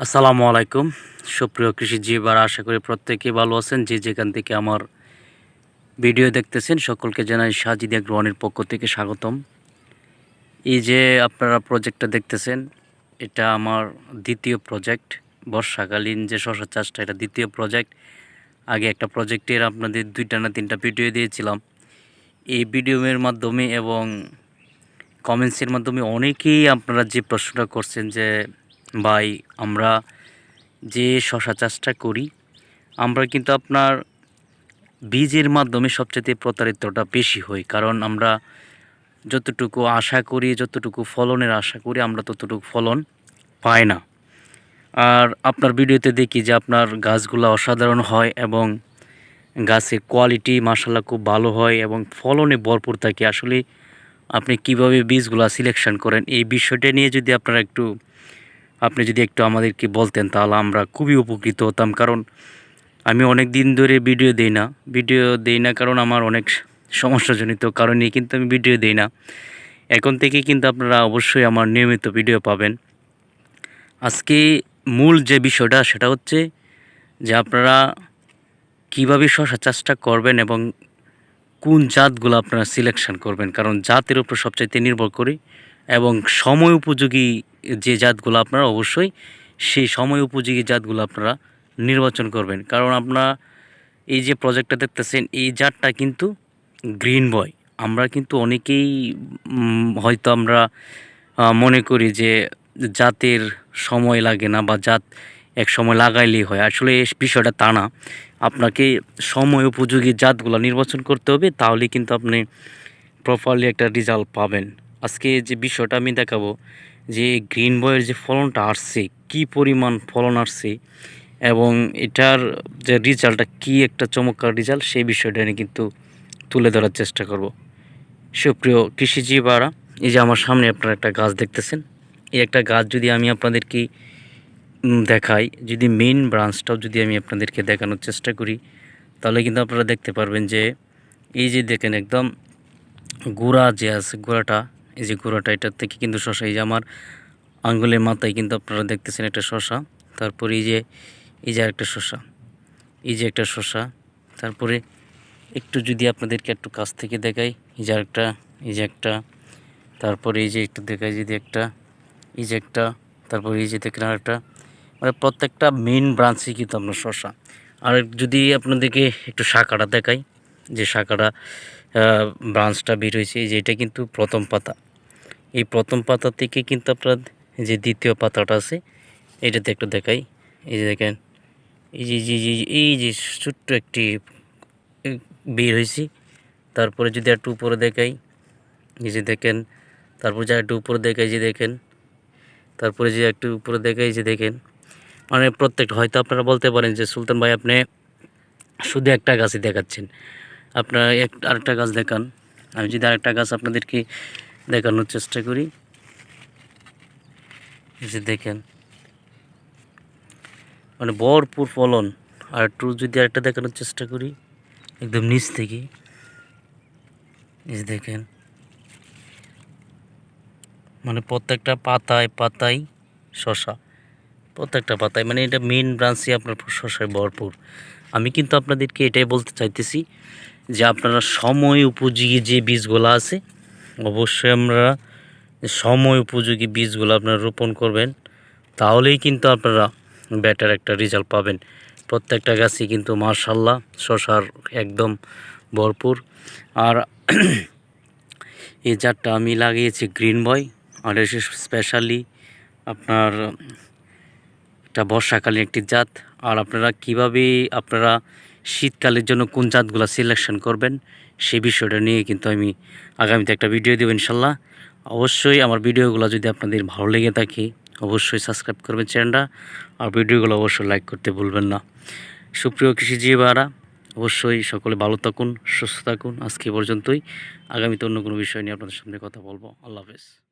আসসালামু আলাইকুম। সুপ্রিয় কৃষিজীবীরা, আশা করি প্রত্যেকেই ভালো আছেন। যে যেখান থেকে আমার ভিডিও দেখতেছেন, সকলকে জানাই সাজিদ গ্রহণের পক্ষ থেকে স্বাগতম। এই যে আপনারা প্রজেক্টটা দেখতেছেন, এটা আমার দ্বিতীয় প্রজেক্ট বর্ষাকালীন যে শশা চাষটা, এটা দ্বিতীয় প্রজেক্ট আগে একটা প্রজেক্টের আপনাদের দুইটা না তিনটা ভিডিও দিয়েছিলাম। এই ভিডিওর মাধ্যমে এবং কমেন্টসের মাধ্যমে অনেকেই আপনারা যে প্রশ্নটা করছেন যে ভাই, আমরা যে শশা চাষটা করি, আমরা কিন্তু আপনার বীজের মাধ্যমে সবচেয়ে প্রতারিতটা বেশি হই। কারণ আমরা যতটুকু আশা করি, যতটুকু ফলনের আশা করি, আমরা ততটুকু ফলন পাই না। আর আপনার ভিডিওতে দেখি যে আপনার গাছগুলো অসাধারণ হয় এবং গাছের কোয়ালিটি মাসাল্লাহ খুব ভালো হয় এবং ফলনে ভরপুর থাকে। আসলে আপনি কীভাবে বীজগুলো সিলেকশন করেন, এই বিষয়টা নিয়ে যদি আপনারা একটু আপনি যদি একটু আমাদেরকে বলতেন, তাহলে আমরা খুবই উপকৃত হতাম। কারণ আমি অনেক দিন ধরে ভিডিও দেই না। ভিডিও দেই না কারণ আমার অনেক সমস্যাজনিত কারণে কিন্তু আমি ভিডিও দেই না। এখন থেকে কিন্তু আপনারা অবশ্যই আমার নিয়মিত ভিডিও পাবেন। আজকে মূল যে বিষয়টা, সেটা হচ্ছে যে আপনারা কীভাবে শশা চাষটা করবেন এবং কোন জাতগুলো আপনারা সিলেকশন করবেন। কারণ জাতের উপর সবচাইতে নির্ভর করে এবং সময় উপযোগী যে জাতগুলো আপনারা অবশ্যই সেই সময় উপযোগী জাতগুলো আপনারা নির্বাচন করবেন। কারণ আপনারা এই যে প্রজেক্টটা দেখতেছেন, এই জাতটা কিন্তু গ্রিন বয় আমরা কিন্তু অনেকেই হয়তো আমরা মনে করি যে জাতের সময় লাগে না বা জাত এক সময় লাগাইলেই হয়। আসলে এই বিষয়টা তা না। আপনাকে সময় উপযোগী জাতগুলো নির্বাচন করতে হবে, তাহলে কিন্তু আপনি প্রপারলি একটা রেজাল্ট পাবেন। আজকে যে বিষয়টা আমি দেখাবো যে গ্রিন বয়ের যে ফলনটা আসছে, কি পরিমাণ ফলন আসছে এবং এটার যে রেজাল্টটা কি একটা চমৎকার রেজাল্ট, সেই বিষয়টা নিয়ে কিন্তু তুলে ধরার চেষ্টা করব। সুপ্রিয় কৃষিজীবীরা এই যে আমার সামনে আপনারা একটা গাছ দেখতেছেন, এই একটা গাছ যদি আমি আপনাদেরকে দেখাই, যদি মেইন ব্রাঞ্চটাও যদি আমি আপনাদেরকে দেখানোর চেষ্টা করি, তাহলে কিন্তু আপনারা দেখতে পারবেন যে, এই যে দেখেন একদম গোড়া যে আছে, গোড়াটা এই যে গোড়াটা এটার থেকে কিন্তু শশা এই যে আমার আঙ্গুলের মাথায় কিন্তু আপনারা দেখতেছেন একটা শশা তারপরে এই যে এই যে একটা শশা এই যে একটা শশা তারপরে একটু যদি আপনাদেরকে একটু কাছ থেকে দেখাই এই যে একটা এই যে একটা তারপরে এই যে একটু দেখাই যদি একটা এই যে একটা তারপরে এই যে দেখেন আরেকটা মানে প্রত্যেকটা মেইন ব্রাঞ্চই কিন্তু আপনার শশা আর যদি আপনাদেরকে একটু শাখাটা দেখাই যে শাখাটা ব্রাঞ্চটা বের হয়েছে এই যে এটা কিন্তু প্রথম পাতা এই প্রথম পাতা থেকে কিন্তু আপনার যে দ্বিতীয় পাতাটা আছে, এটাতে একটু দেখাই। এই যে দেখেন, এই যে যে, এই যে ছোট্ট একটি বের হয়েছি। তারপরে যদি একটু উপরে দেখাই, এই যে দেখেন, তারপর যা একটু উপরে দেখাই যে দেখেন, তারপরে যে একটু উপরে দেখাই যে দেখেন মানে প্রত্যেকটা হয়তো আপনারা বলতে পারেন যে, সুলতান ভাই আপনি শুধু একটা গাছই দেখাচ্ছেন। আপনারা এক, আরেকটা গাছ দেখান। আমি যদি আরেকটা গাছ আপনাদেরকে দেখানোর চেষ্টা করি। যে দেখেন। মানে ভরপুর ফলন। আর একটু যদি আরেকটা দেখানোর চেষ্টা করি, একদম নিচ থেকে। দেখেন। মানে প্রত্যেকটা পাতায় পাতায় শশা প্রত্যেকটা পাতায় মানে এটা মেন ব্রাঞ্চই আপনার শশায় ভরপুর। আমি কিন্তু আপনাদেরকে এটাই বলতে চাইতেছি যে আপনারা সময় উপযোগী যে বীজগুলো আছে অবশ্যই আমরা সময় উপযোগী বীজগুলো আপনারা রোপণ করবেন, তাহলেই কিন্তু আপনারা বেটার একটা রেজাল্ট পাবেন। প্রত্যেকটা গাছই কিন্তু মার্শাল্লাহ শশার একদম ভরপুর। আর এই জাতটা আমি লাগিয়েছি গ্রিন বয় আর এসে স্পেশালি আপনার এটা বর্ষাকালীন একটি জাত। আর আপনারা কীভাবে আপনারা শীতকালের জন্য কোন জাতগুলো সিলেকশন করবেন সেই বিষয়টা নিয়ে কিন্তু আমি আগামীতে একটা ভিডিও দেবো ইনশাল্লাহ। অবশ্যই আমার ভিডিওগুলো যদি আপনাদের ভালো লেগে থাকে, অবশ্যই সাবস্ক্রাইব করবেন চ্যানেলটা। আর ভিডিওগুলো অবশ্যই লাইক করতে ভুলবেন না। সুপ্রিয় কৃষিজীবীরা অবশ্যই সকলে ভালো থাকুন, সুস্থ থাকুন। আজকে পর্যন্তই। আগামীতে অন্য কোনো বিষয় নিয়ে আপনাদের সামনে কথা বলব। আল্লাহ হাফেজ।